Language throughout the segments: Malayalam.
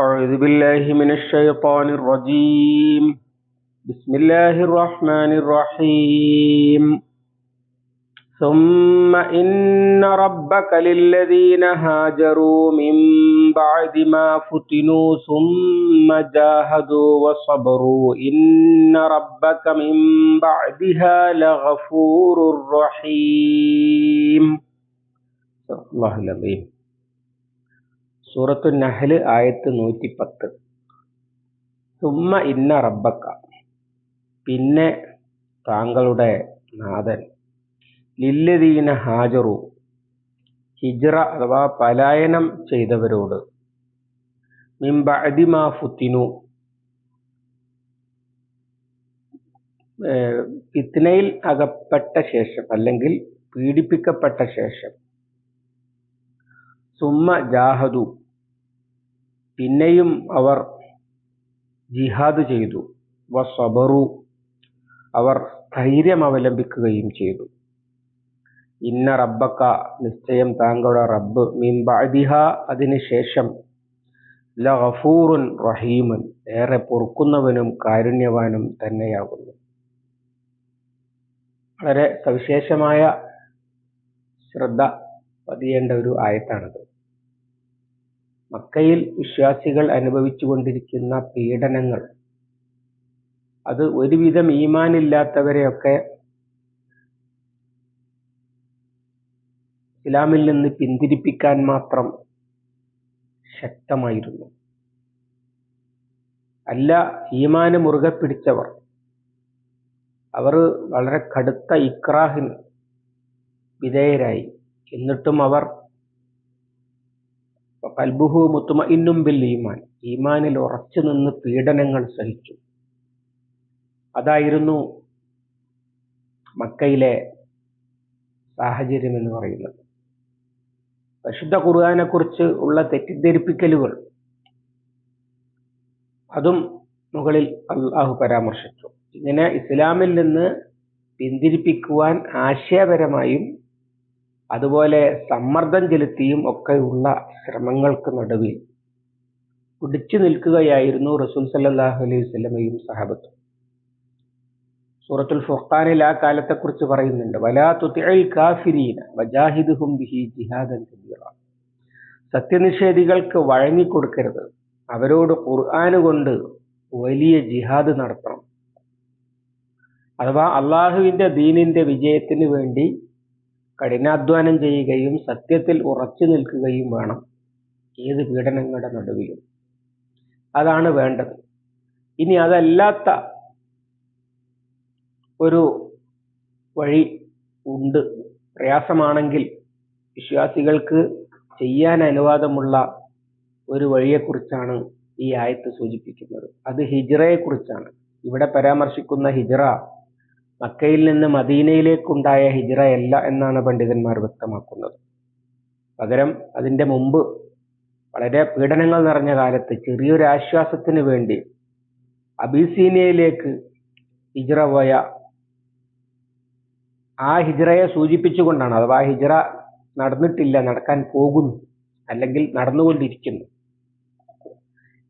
أعوذ بالله من الشيطان الرجيم. بسم الله الرحمن الرحيم. ثم إن ربك للذين هاجروا من بعد ما فتنوا ثم جاهدوا وصبروا. إن ربك من بعدها لغفور رحيم. الله العظيم. സൂറത്തു നഹൽ ആയത്ത് നൂറ്റി പത്ത് സുമ്മ ഇന്ന റബ്ബക്ക. പിന്നെ താങ്കളുടെ നാഥൻ. ലില്ലദീന ഹാജറു. ഹിജ്റ അഥവാ പലായനം ചെയ്തവരോട്. മിംബഅദിമാ ഫുത്തിനു. ഫിത്നയിൽ അകപ്പെട്ട ശേഷം അല്ലെങ്കിൽ പീഡിപ്പിക്കപ്പെട്ട ശേഷം. സുമ്മ ജാഹദു. പിന്നെയും അവർ ജിഹാദ് ചെയ്തു. വസബറു അവർ ധൈര്യം അവലംബിക്കുകയും ചെയ്തു. ഇന്ന റബ്ബക്ക നിശ്ചയം താങ്കളുടെ റബ്ബ്. മീൻ ബഅദിഹ അതിനുശേഷം ലഗഫൂറുൻ റഹീമൻ. ഏറെ പൊറുക്കുന്നവനും കാരുണ്യവാനും തന്നെയാകുന്നു. വളരെ സവിശേഷമായ ശ്രദ്ധ പതിയേണ്ട ഒരു ആയത്താണത്. മക്കയിൽ വിശ്വാസികൾ അനുഭവിച്ചു കൊണ്ടിരിക്കുന്ന പീഡനങ്ങൾ. അത് ഒരുവിധം ഈമാനില്ലാത്തവരെയൊക്കെ ഇസ്ലാമിൽ നിന്ന് പിന്തിരിപ്പിക്കാൻ മാത്രം ശക്തമായിരുന്നു. അല്ല ഈമാന് മുറുകെ പിടിച്ചവർ. അവർ വളരെ കടുത്ത ഇക്രാഹിന് വിധേയരായി. എന്നിട്ടും അവർ കൽബുഹു മുത്തുമഇന്നും ബിൽ ഈമാൻ. ഈമാനിൽ ഉറച്ചു നിന്ന് പീഡനങ്ങൾ സഹിച്ചു. അതായിരുന്നു മക്കയിലെ സാഹചര്യം എന്ന് പറയുന്നത്. പരിശുദ്ധ കുറിച്ച് ഉള്ള തെറ്റിദ്ധരിപ്പിക്കലുകൾ. അതും മുകളിൽ അള്ളാഹു പരാമർശിച്ചു. ഇങ്ങനെ ഇസ്ലാമിൽ നിന്ന് പിന്തിരിപ്പിക്കുവാൻ ആശയപരമായും അതുപോലെ സമ്മർദ്ദം ചെലുത്തിയും ഒക്കെയുള്ള ശ്രമങ്ങൾക്ക് നടുവിൽ പിടിച്ചു നിൽക്കുകയായിരുന്നു റസൂൽ സല്ലാഹു അലൈഹി സ്വലമയും സഹാബത്തും. സൂറത്തുൽ ഫുർഖാനിൽ ആ പറയുന്നുണ്ട് ബിഹി ജിഹാദൻ കബീറ. സത്യനിഷേധികൾക്ക് വഴങ്ങിക്കൊടുക്കരുത് അവരോട് ഖുർആാന് കൊണ്ട് വലിയ ജിഹാദ് നടത്തണം. അഥവാ അള്ളാഹുവിന്റെ ദീനിന്റെ വിജയത്തിന് വേണ്ടി കഠിനാധ്വാനം ചെയ്യുകയും സത്യത്തിൽ ഉറച്ചു നിൽക്കുകയും വേണം ഏത് പീഡനങ്ങളുടെ നടുവിലും. അതാണ് വേണ്ടത്. ഇനി അതല്ലാത്ത ഒരു വഴി ഉണ്ട്. പ്രയാസമാണെങ്കിൽ വിശ്വാസികൾക്ക് ചെയ്യാൻ അനുവാദമുള്ള ഒരു വഴിയെക്കുറിച്ചാണ് ഈ ആയത്ത് സൂചിപ്പിക്കുന്നത്. അത് ഹിജ്റയെക്കുറിച്ചാണ്. ഇവിടെ പരാമർശിക്കുന്ന ഹിജ്റ മക്കയിൽ നിന്ന് മദീനയിലേക്കുണ്ടായ ഹിജ്റയല്ല എന്നാണ് പണ്ഡിതന്മാർ വ്യക്തമാക്കുന്നത്. പകരം അതിന്റെ മുമ്പ് വളരെ പീഡനങ്ങൾ നിറഞ്ഞ കാലത്ത് ചെറിയൊരു ആശ്വാസത്തിന് വേണ്ടി അബീസീനിയയിലേക്ക് ഹിജ്റ പോയ ആ ഹിജ്റയെ സൂചിപ്പിച്ചുകൊണ്ടാണ് അഥവാ ഹിജ്റ നടന്നിട്ടില്ല നടക്കാൻ പോകുന്നു അല്ലെങ്കിൽ നടന്നുകൊണ്ടിരിക്കുന്നു.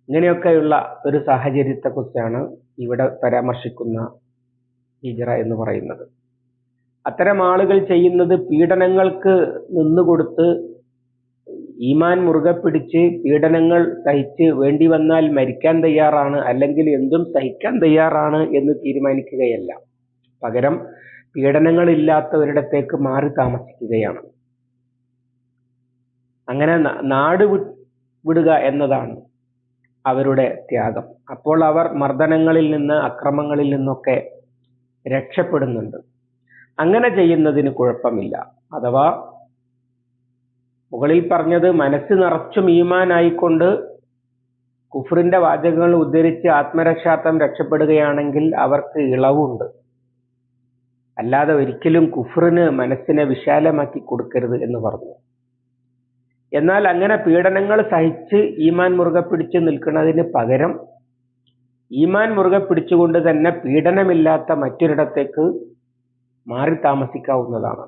ഇങ്ങനെയൊക്കെയുള്ള ഒരു സാഹചര്യത്തെക്കുറിച്ചാണ് ഇവിടെ പരാമർശിക്കുന്ന ഹിജറ എന്ന് പറയുന്നത്. അത്തരം ആളുകൾ ചെയ്യുന്നത് പീഡനങ്ങൾക്ക് നിന്നുകൊടുത്ത് ഈമാൻ മുറുകെ പിടിച്ച് പീഡനങ്ങൾ സഹിച്ച് വേണ്ടി വന്നാൽ മരിക്കാൻ തയ്യാറാണ് അല്ലെങ്കിൽ എന്തും സഹിക്കാൻ തയ്യാറാണ് എന്ന് തീരുമാനിക്കുകയല്ല. പകരം പീഡനങ്ങളില്ലാത്തവരിടത്തേക്ക് മാറി താമസിക്കുകയാണ്. അങ്ങനെ നാട് വിടുക എന്നതാണ് അവരുടെ ത്യാഗം. അപ്പോൾ അവർ മർദ്ദനങ്ങളിൽ നിന്ന് അക്രമങ്ങളിൽ നിന്നൊക്കെ രക്ഷപ്പെടുന്നുണ്ട്. അങ്ങനെ ചെയ്യുന്നതിന് കുഴപ്പമില്ല. അഥവാ മുകളിൽ പറഞ്ഞത് മനസ്സ് നിറച്ചും ഈമാനായിക്കൊണ്ട് കുഫറിന്റെ വാചകങ്ങൾ ഉദ്ധരിച്ച് ആത്മരക്ഷാർത്ഥം രക്ഷപ്പെടുകയാണെങ്കിൽ അവർക്ക് ഇളവുണ്ട്. അല്ലാതെ ഒരിക്കലും കുഫറിന് മനസ്സിനെ വിശാലമാക്കി കൊടുക്കരുത് എന്ന് പറഞ്ഞു. എന്നാൽ അങ്ങനെ പീഡനങ്ങൾ സഹിച്ച് ഈമാൻ മുറുകെ പിടിച്ച് നിൽക്കുന്നതിന് പകരം ഈമാൻ മുറുകെ പിടിച്ചുകൊണ്ട് തന്നെ പീഡനമില്ലാത്ത മറ്റൊരിടത്തേക്ക് മാറി താമസിക്കാവുന്നതാണ്.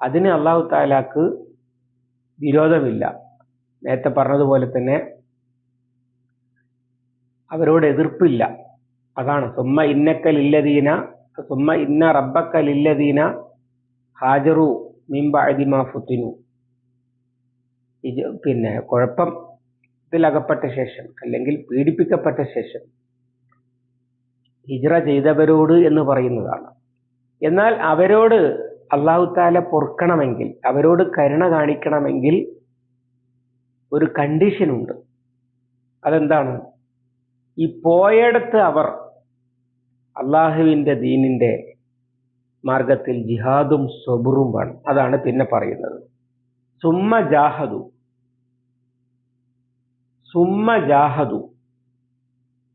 അതിന് അള്ളാഹു താലാക്ക് വിരോധമില്ല. നേരത്തെ പറഞ്ഞതുപോലെ തന്നെ അവരോട് എതിർപ്പില്ല. അതാണ്. സുമ്മ ഇന്നക്കലില്ലദീന സുമ്മ ഇന്ന റബ്ബക്കലില്ലദീന ഹാജറു മീംബഅദിമാ ഫുത്തിനു. പിന്നെ പിന്നെ കുഴപ്പത്തിലകപ്പെട്ട ശേഷം അല്ലെങ്കിൽ പീഡിപ്പിക്കപ്പെട്ട ശേഷം ഹിജ്റ ചെയ്തവരോട് എന്ന് പറയുന്നതാണ്. എന്നാൽ അവരോട് അള്ളാഹു താല പൊറുക്കണമെങ്കിൽ അവരോട് കരുണ കാണിക്കണമെങ്കിൽ ഒരു കണ്ടീഷനുണ്ട് അതെന്താണ്? ഈ പോയടത്ത് അവർ അള്ളാഹുവിന്റെ ദീനിന്റെ മാർഗത്തിൽ ജിഹാദും സബുറും വേണം അതാണ് പിന്നെ പറയുന്നത്. സുമ്മ ജാഹദു സുമ്മ ജാഹദു.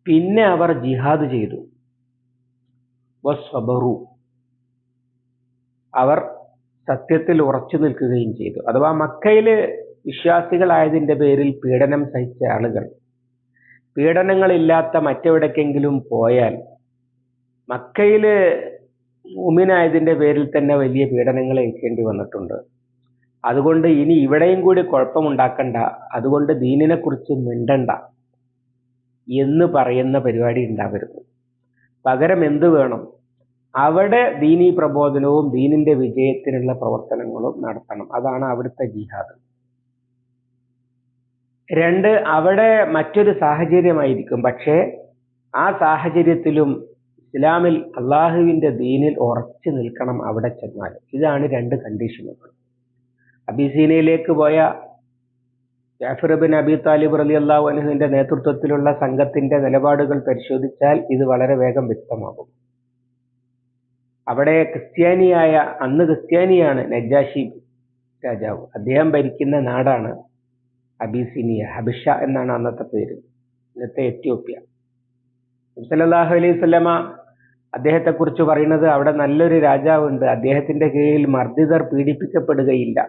പിന്നെ അവർ ജിഹാദ് ചെയ്തു. വസ്വബറു. അവർ സത്യത്തിൽ ഉറച്ചു നിൽക്കുകയും ചെയ്തു. അഥവാ മക്കയിൽ വിശ്വാസികളായതിന്റെ പേരിൽ പീഡനം സഹിച്ച ആളുകൾ. പീഡനങ്ങളില്ലാത്ത മറ്റെവിടേക്കെങ്കിലും പോയാൽ മക്കയിൽ മുമിനായതിന്റെ പേരിൽ തന്നെ വലിയ പീഡനങ്ങൾ ഏൽക്കേണ്ടി വന്നിട്ടുണ്ട്. അതുകൊണ്ട് ഇനി ഇവിടെയും കൂടി കുഴപ്പമുണ്ടാക്കണ്ട. അതുകൊണ്ട് ദീനിനെ കുറിച്ച് മിണ്ടണ്ട എന്ന് പറയുന്ന പരിപാടി ഉണ്ടാവരുത്. പകരം എന്ത് വേണം? അവിടെ ദീനീ പ്രബോധനവും ദീനിന്റെ വിജയത്തിനുള്ള പ്രവർത്തനങ്ങളും നടത്തണം. അതാണ് അവിടുത്തെ ജിഹാദ്. രണ്ട് അവിടെ മറ്റൊരു സാഹചര്യമായിരിക്കും. പക്ഷേ ആ സാഹചര്യത്തിലും ഇസ്ലാമിൽ അള്ളാഹുവിന്റെ ദീനിൽ ഉറച്ചു നിൽക്കണം അവിടെ ചെന്നാൽ. ഇതാണ് രണ്ട് കണ്ടീഷനുകൾ അബിസീനയിലേക്ക് പോയ ജാഫർ ബിൻ അബി താലിബ് റലി അള്ളാഹു അനുഹിന്റെ നേതൃത്വത്തിലുള്ള സംഘത്തിന്റെ നിലപാടുകൾ പരിശോധിച്ചാൽ ഇത് വളരെ വേഗം വ്യക്തമാകും. അവിടെ ക്രിസ്ത്യാനിയായ അന്ന് ക്രിസ്ത്യാനിയാണ് നജാഷി രാജാവ്. അദ്ദേഹം ഭരിക്കുന്ന നാടാണ് അബിസീനിയ ഹബിഷ എന്നാണ് അന്നത്തെ പേര്. ഇന്നത്തെ എത്യോപ്യ. സല്ലല്ലാഹു അലൈഹി സ്വലമ അദ്ദേഹത്തെ കുറിച്ച് പറയുന്നത് അവിടെ നല്ലൊരു രാജാവുണ്ട്. അദ്ദേഹത്തിന്റെ കീഴിൽ മർദ്ദിതർ പീഡിപ്പിക്കപ്പെടുകയില്ല.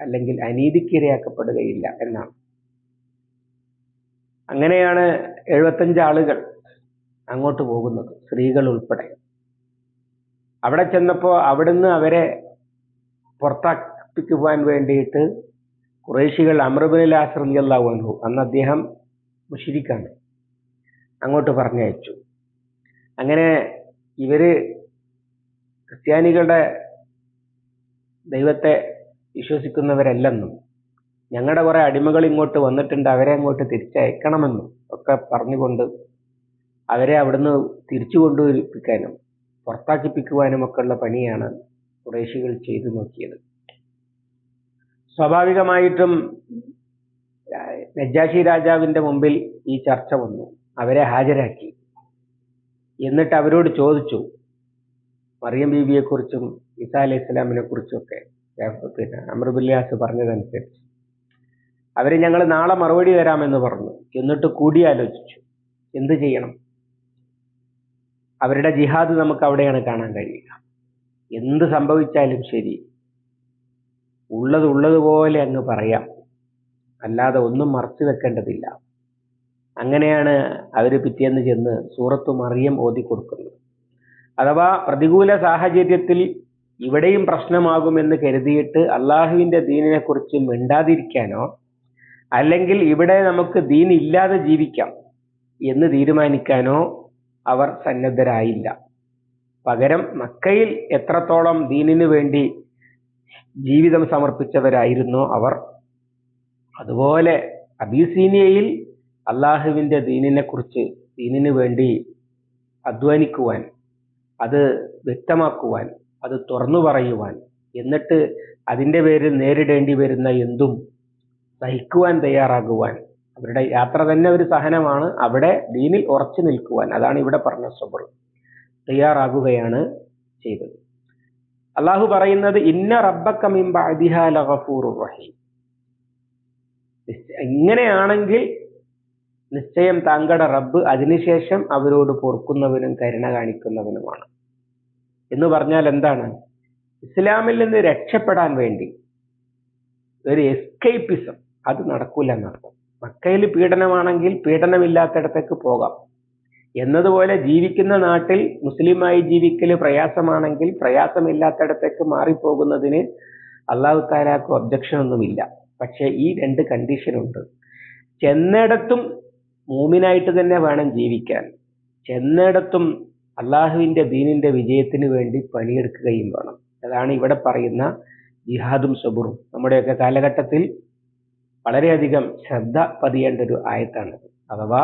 അല്ലെങ്കിൽ അനീതിക്കിരയാക്കപ്പെടുകയില്ല എന്നാണ്. അങ്ങനെയാണ് എഴുപത്തഞ്ച് ആളുകൾ അങ്ങോട്ട് പോകുന്നത് സ്ത്രീകൾ ഉൾപ്പെടെ അവിടെ ചെന്നപ്പോൾ അവിടുന്ന് അവരെ പുറത്താക്കിക്കുവാൻ വേണ്ടിയിട്ട് കുറേശികൾ ആശ്രമിയല്ലാവു അനുഭവ അന്ന് അദ്ദേഹം മുഷിരിക്കാണ്. അങ്ങോട്ട് പറഞ്ഞയച്ചു. അങ്ങനെ ഇവർ ക്രിസ്ത്യാനികളുടെ ദൈവത്തെ വിശ്വസിക്കുന്നവരല്ലെന്നും ഞങ്ങളുടെ കുറെ അടിമകൾ ഇങ്ങോട്ട് വന്നിട്ടുണ്ട് അവരെ അങ്ങോട്ട് തിരിച്ചയക്കണമെന്നും ഒക്കെ പറഞ്ഞുകൊണ്ട് അവരെ അവിടുന്ന് തിരിച്ചു കൊണ്ടുവരിപ്പിക്കാനും പുറത്താക്കിപ്പിക്കുവാനും ഒക്കെ ഉള്ള പണിയാണ് കുറേശികൾ ചെയ്തു നോക്കിയത്. സ്വാഭാവികമായിട്ടും നജാഷി രാജാവിന്റെ മുമ്പിൽ ഈ ചർച്ച വന്നു. അവരെ ഹാജരാക്കി. എന്നിട്ട് അവരോട് ചോദിച്ചു മറിയം ബീബിയെക്കുറിച്ചും ഇസാ അലൈഹി ഇസ്ലാമിനെ കുറിച്ചും ഒക്കെ പിന്നെ അമൃബുല്യാസ് പറഞ്ഞതനുസരിച്ച്. അവർ ഞങ്ങൾ നാളെ മറുപടി തരാമെന്ന് പറഞ്ഞു. എന്നിട്ട് കൂടിയാലോചിച്ചു. എന്ത് ചെയ്യണം? അവരുടെ ജിഹാദ് നമുക്ക് അവിടെയാണ് കാണാൻ കഴിയുക. എന്ത് സംഭവിച്ചാലും ശരി. ഉള്ളത് ഉള്ളതുപോലെ അങ്ങ് പറയാം. അല്ലാതെ ഒന്നും മറച്ചു വെക്കേണ്ടതില്ല. അങ്ങനെയാണ് അവർ പിറ്റേന്ന് ചെന്ന് സൂറത്തു മറിയം ഓതി കൊടുക്കുന്നത് അഥവാ പ്രതികൂല സാഹചര്യത്തിൽ ഇവിടെയും പ്രശ്നമാകുമെന്ന് കരുതിയിട്ട് അള്ളാഹുവിന്റെ ദീനിനെ കുറിച്ച് മിണ്ടാതിരിക്കാനോ അല്ലെങ്കിൽ ഇവിടെ നമുക്ക് ദീൻ ഇല്ലാതെ ജീവിക്കാം എന്ന് തീരുമാനിക്കാനോ അവർ സന്നദ്ധരായില്ല. പകരം മക്കയിൽ എത്രത്തോളം ദീനിനു വേണ്ടി ജീവിതം സമർപ്പിച്ചവരായിരുന്നു അവർ. അതുപോലെ അബീസീനിയയിൽ അള്ളാഹുവിന്റെ ദീനിനെ കുറിച്ച് ദീനിനു വേണ്ടി അധ്വാനിക്കുവാൻ അത് വ്യക്തമാക്കുവാൻ അത് തുറന്നു പറയുവാൻ. എന്നിട്ട് അതിന്റെ പേരിൽ നേരിടേണ്ടി വരുന്ന എന്തും സഹിക്കുവാൻ തയ്യാറാകുവാൻ. അവരുടെ യാത്ര തന്നെ ഒരു സഹനമാണ്. അവിടെ ദീനിൽ ഉറച്ചു നിൽക്കുവാൻ. അതാണ് ഇവിടെ പറഞ്ഞ സബർ തയ്യാറാകുകയാണ് ചെയ്തത്. അള്ളാഹു പറയുന്നത് ഇന്ന റബ്ബക്ക മിൻ ബഅദിഹാ ലഗഫൂറുർ റഹീം. ഇങ്ങനെയാണെങ്കിൽ നിശ്ചയം താങ്കളുടെ റബ്ബ് അതിനുശേഷം അവരോട് പൊറുക്കുന്നവനും കരുണ കാണിക്കുന്നവനുമാണ്. എന്ന് പറഞ്ഞാൽ എന്താണ്? ഇസ്ലാമിൽ നിന്ന് രക്ഷപ്പെടാൻ വേണ്ടി ഒരു എസ്കേപ്പിസം അത് നടക്കൂല എന്നർത്ഥം. മക്കയിൽ പീഡനമാണെങ്കിൽ പീഡനമില്ലാത്തടത്തേക്ക് പോകാം. എന്നതുപോലെ ജീവിക്കുന്ന നാട്ടിൽ മുസ്ലിമായി ജീവിക്കൽ പ്രയാസമാണെങ്കിൽ പ്രയാസമില്ലാത്തടത്തേക്ക് മാറിപ്പോകുന്നതിന് അള്ളാഹു താലാക്കും ഒബ്ജക്ഷൻ ഒന്നുമില്ല. പക്ഷേ ഈ രണ്ട് കണ്ടീഷനുണ്ട് ചെന്നിടത്തും മൂമിനായിട്ട് തന്നെ വേണം ജീവിക്കാൻ. ചെന്നിടത്തും അള്ളാഹുവിന്റെ ദീനിന്റെ വിജയത്തിന് വേണ്ടി പണിയെടുക്കുകയും വേണം. അതാണ് ഇവിടെ പറയുന്ന ജിഹാദും സബുറും. നമ്മുടെയൊക്കെ കാലഘട്ടത്തിൽ വളരെയധികം ശ്രദ്ധ പതിയേണ്ട ഒരു ആയത്താണിത് അഥവാ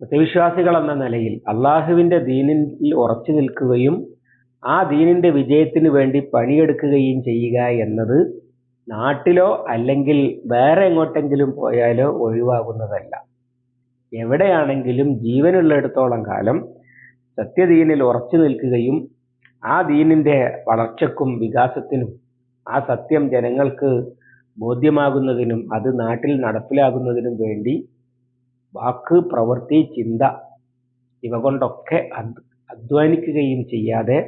സത്യവിശ്വാസികൾ എന്ന നിലയിൽ അള്ളാഹുവിന്റെ ദീനിൽ ഉറച്ചു നിൽക്കുകയും ആ ദീനിന്റെ വിജയത്തിന് വേണ്ടി പണിയെടുക്കുകയും ചെയ്യുക എന്നത് നാട്ടിലോ അല്ലെങ്കിൽ വേറെ എങ്ങോട്ടെങ്കിലും പോയാലോ ഒഴിവാകുന്നതല്ല. എവിടെയാണെങ്കിലും ജീവനുള്ളിടത്തോളം കാലം സത്യദീനിൽ ഉറച്ചു നിൽക്കുകയും ആ ദീനിന്റെ വളർച്ചക്കും വികാസത്തിനും ആ സത്യം ജനങ്ങൾക്ക് ബോധ്യമാകുന്നതിനും അത് നാട്ടിൽ നടപ്പിലാകുന്നതിനും വേണ്ടി വാക്ക് പ്രവൃത്തി ചിന്ത ഇവ കൊണ്ടൊക്കെ അധ്വാനിക്കുകയും ചെയ്യാതെ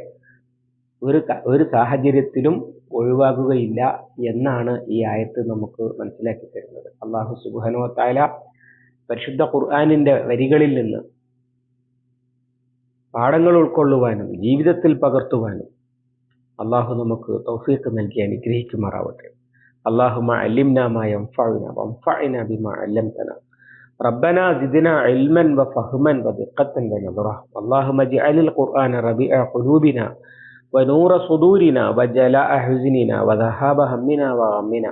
ഒരു ഒരു സാഹചര്യത്തിലും ഒഴിവാകുകയില്ല എന്നാണ് ഈ ആയത്ത് നമുക്ക് മനസ്സിലാക്കി തരുന്നത്. അള്ളാഹു സുബാനോ താല പരിശുദ്ധ ഖുർആാനിന്റെ വരികളിൽ നിന്ന് പാഠങ്ങൾ ഉൾക്കൊള്ളുവാനും ജീവിതത്തിൽ പകർത്തുവാനും അള്ളാഹു നമുക്ക് തൗഫീഖ് നൽകി അനുഗ്രഹിക്കുമാറാവട്ടെ اللهم علمنا ما ينفعنا وانفعنا بما علمتنا ربنا زدنا علما وفهما ودقة ونظرة اللهم اجعل القرآن ربيع قلوبنا ونور صدورنا وجلاء حزننا وذهاب همنا وغمنا